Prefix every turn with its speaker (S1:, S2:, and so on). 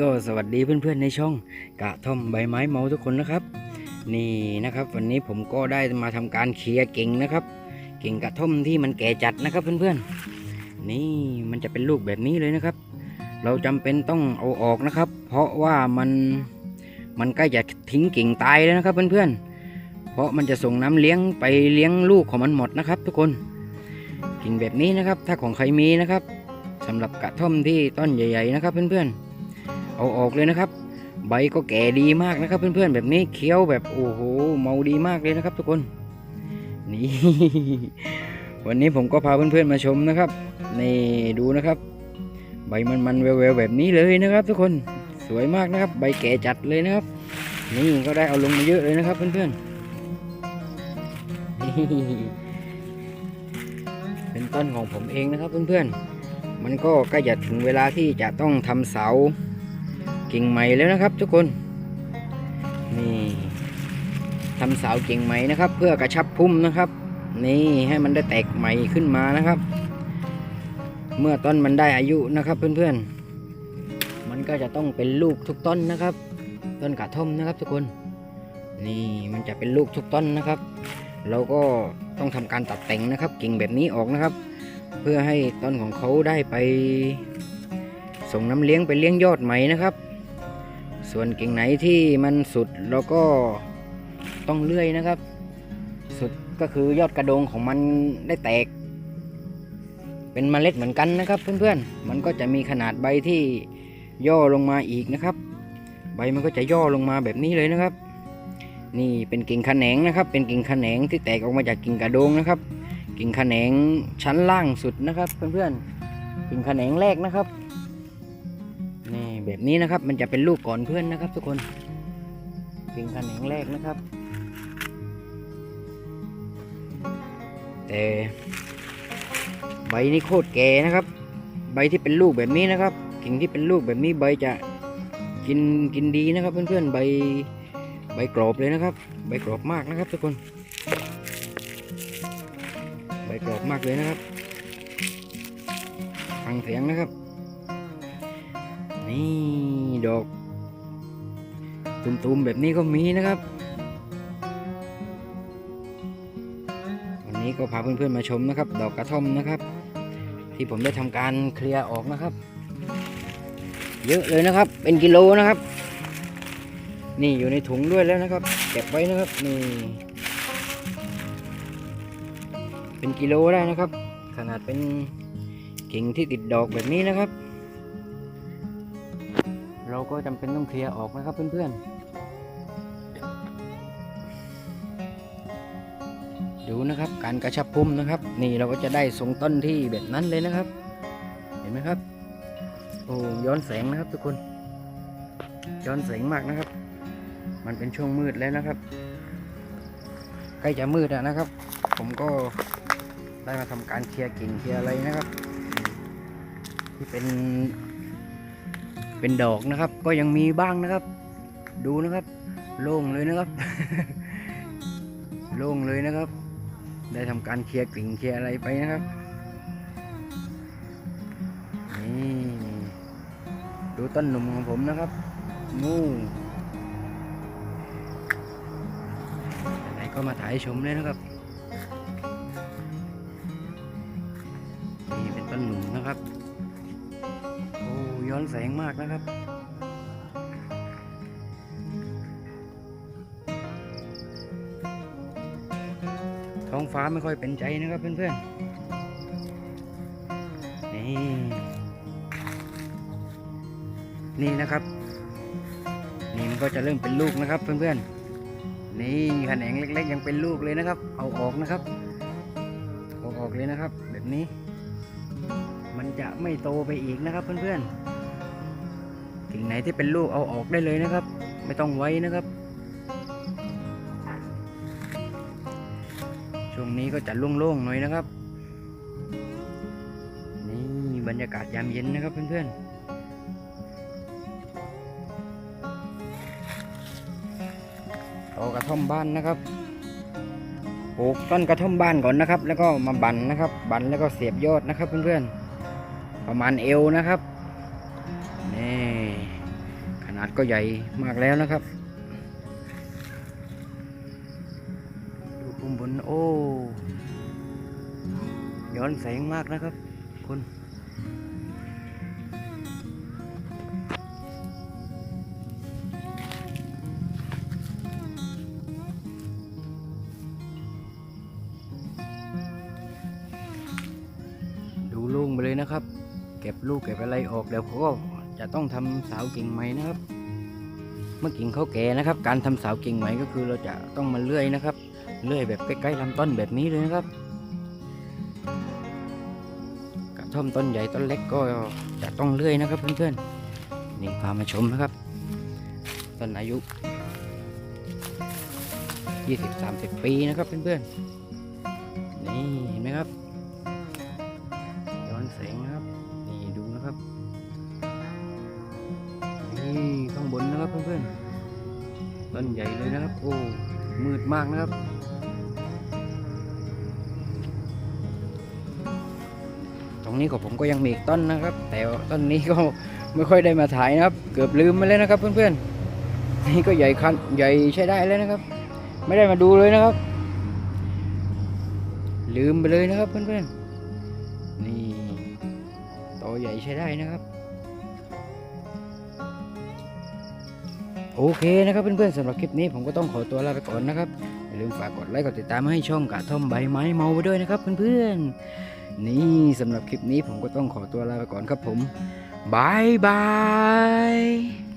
S1: ก็สวัสดีเพื่อนๆในช่องกะท่อมใบไม้เมาทุกคนนะครับ นี่นะครับ วันนี้ผมก็ได้มาทำการเคลียร์กิ่งนะครับกิ่งกระท่อมที่มันแก่จัดนะครับเพื่อนๆ นี่มันจะเป็นลูกแบบนี้เลยนะครับ เราจำเป็นต้องเอาออกนะครับ เพราะว่ามันมันใกล้จะทิ้งกิ่งตายแล้วนะครับเพื่อนๆ เพราะมันจะส่งน้ำเลี้ยงไปเลี้ยงลูกของมันหมดนะครับ ทุกคนกิ่งแบบนี้นะครับ ถ้าของใครมีนะครับสำหรับกระท่อมที่ต้นใหญ่ ๆ นะครับเพื่อนๆ เอาออกเลยนะครับ ใบก็แก่ดีมากนะครับ เพื่อนๆแบบนี้เคี้ยวแบบโอ้โหเมาดีมากเลยนะครับ ทุกคนนี่วันนี้ผมก็พาเพื่อนๆมาชมนะครับนี่ดูนะครับ ใบมันมันๆแววๆแบบนี้เลยนะครับ ทุกคนสวยมากนะครับ ใบแก่จัดเลยนะครับ นี่ก็ได้เอาลงมาเยอะเลยนะครับ เพื่อนๆนี่เป็นต้นของผมเองนะครับ เพื่อนๆมันก็ใกล้จะถึงเวลาที่จะต้องทำเสา กิ่งใหม่แล้วนะครับทุกคนนี่ทำเสากิ่งใหม่นะครับ เพื่อกระชับพุ่มนะครับ นี่ให้มันได้แตกใหม่ขึ้นมานะครับ เมื่อต้นมันได้อายุนะครับเพื่อนๆ มันก็จะต้องเป็นลูกทุกต้นนะครับ ต้นกระท่อมนะครับทุกคนนี่มันจะเป็นลูกทุกต้นนะครับเราก็ต้องทำการตัดแต่งนะครับ กิ่งแบบนี้ออกนะครับ เพื่อให้ต้นของเขาได้ไป ส่งน้ำเลี้ยงไปเลี้ยงยอดใหม่นะครับ ส่วนกิ่งไหนที่มันสุดเราก็ต้องเลื่อยนะครับ สุดก็คือยอดกระโดงของมันได้แตก เป็นเมล็ดเหมือนกันนะครับ เพื่อนๆ มันก็จะมีขนาดใบที่ย่อลงมาอีกนะครับ ใบมันก็จะย่อลงมาแบบนี้เลยนะครับ นี่เป็นกิ่งขแขนงนะครับ เป็นกิ่งขแขนงที่แตกออกมาจากกิ่งกระโดงนะครับ กิ่งขแขนงชั้นล่างสุดนะครับ เพื่อนๆกิ่งแขนงแรกนะครับ แบบนี้นะครับ มันจะเป็นลูกก่อนเพื่อนนะครับ ทุกคนกิ่งแขนงแรกนะครับ แต่ใบนี่โคตรแก่นะครับ ใบที่เป็นลูกแบบนี้นะครับ กิ่งที่เป็นลูกแบบนี้ใบจะกินกินดีนะครับ เพื่อนๆใบใบกรอบเลยนะครับ ใบกรอบมากนะครับ ทุกคน ใบกรอบมากเลยนะครับฟังเสียงนะครับ นี่ดอกตุ่มๆแบบนี้ก็มีนะครับวันนี้ก็พาเพื่อนๆมาชมนะครับ ดอกกระท่อมนะครับ ที่ผมได้ทำการเคลียร์ออกนะครับ เยอะเลยนะครับ เป็นกิโลนะครับ นี่อยู่ในถุงด้วยแล้วนะครับเก็บไว้นะครับนี่เป็นกิโลได้นะครับ ขนาดเป็นกิ่งที่ติดดอกแบบนี้นะครับ เราก็จำเป็นต้องเคลียร์ออกนะครับเพื่อนๆ ดูนะครับการกระชับพุ่มนะครับ นี่เราก็จะได้ทรงต้นที่แบบนั้นเลยนะครับ เห็นไหมครับ โอ้ย้อนแสงนะครับทุกคน ย้อนแสงมากนะครับ มันเป็นช่วงมืดแล้วนะครับ ใกล้จะมืดแล้วนะครับ ผมก็ได้มาทำการเคลียร์กิ่งเคลียร์อะไรนะครับ ที่เป็น เป็นดอกนะครับ ก็ยังมีบ้างนะครับ ดูนะครับ โล่งเลยนะครับ โล่งเลยนะครับ ได้ทำการเคลียร์กิ่งเคลียร์อะไรไปนะครับนี่ดูต้นหนุ่มของผมนะครับงูไหนก็มาถ่ายชมเลยนะครับ แสงมากนะครับ ท้องฟ้าไม่ค่อยเป็นใจนะครับเพื่อนๆ นี่ นี่นะครับ นี่มันก็จะเริ่มเป็นลูกนะครับเพื่อนๆ นี่แขนงเล็ก ๆ ยังเป็นลูกเลยนะครับ เอาออกนะครับเอาออกเลยนะครับ แบบนี้มันจะไม่โตไปอีกนะครับเพื่อนๆ กิ่งไหนที่เป็นลูกเอาออกได้เลยนะครับ ไม่ต้องไว้นะครับ ช่วงนี้ก็จะโล่งๆหน่อยนะครับ นี่บรรยากาศยามเย็นนะครับเพื่อนๆเอากระท่อมบ้านนะครับปลูกต้นกระท่อมบ้านก่อนนะครับ แล้วก็มาบันนะครับ บันแล้วก็เสียบยอดนะครับเพื่อนๆ ประมาณเอวนะครับ ดก็ใหญ่มากแล้วนะครับ ดูปุ่มบนโอ้ย้อนแสงมากนะครับ คุณดูลุงไปเลยนะครับ เก็บลูกเก็บอะไรออกเดี๋ยวเขาก็จะต้องทำเสากิ่งใหม่นะครับ เมื่อกิ่งเขาแก่นะครับ การทำเสากิ่งใหม่ก็คือเราจะต้องมาเลื่อยนะครับ เลื่อยแบบใกล้ๆลำต้นแบบนี้เลยนะครับกระท่อมต้นใหญ่ต้นเล็กก็จะต้องเลื่อยนะครับเพื่อนๆนี่พามาชมนะครับต้นอายุ 20-30 ปีนะครับเพื่อนๆนี่เห็นไหมครับ เพื่อนๆต้นใหญ่เลยนะครับ โอ้ มืดมากนะครับ ตรงนี้ของผมก็ยังมีอีกต้นนะครับ แต่ว่าต้นนี้ก็ไม่ค่อยได้มาถ่ายนะครับ เกือบลืมไปเลยนะครับ เพื่อนๆ นี่ก็ใหญ่คันใหญ่ใช้ได้เลยนะครับ ไม่ได้มาดูเลยนะครับ ลืมไปเลยนะครับเพื่อนๆ นี่โตใหญ่ใช้ได้นะครับ โอเคนะครับเพื่อนๆสำหรับคลิปนี้ผมก็ต้องขอตัวลาไปก่อนนะครับอย่าลืมฝากกดไลค์กดติดตามให้ช่องกะท่อมใบไม้เมาไปด้วยนะครับเพื่อนๆนี่สำหรับคลิปนี้ผมก็ต้องขอตัวลาไปก่อนครับผมบายบาย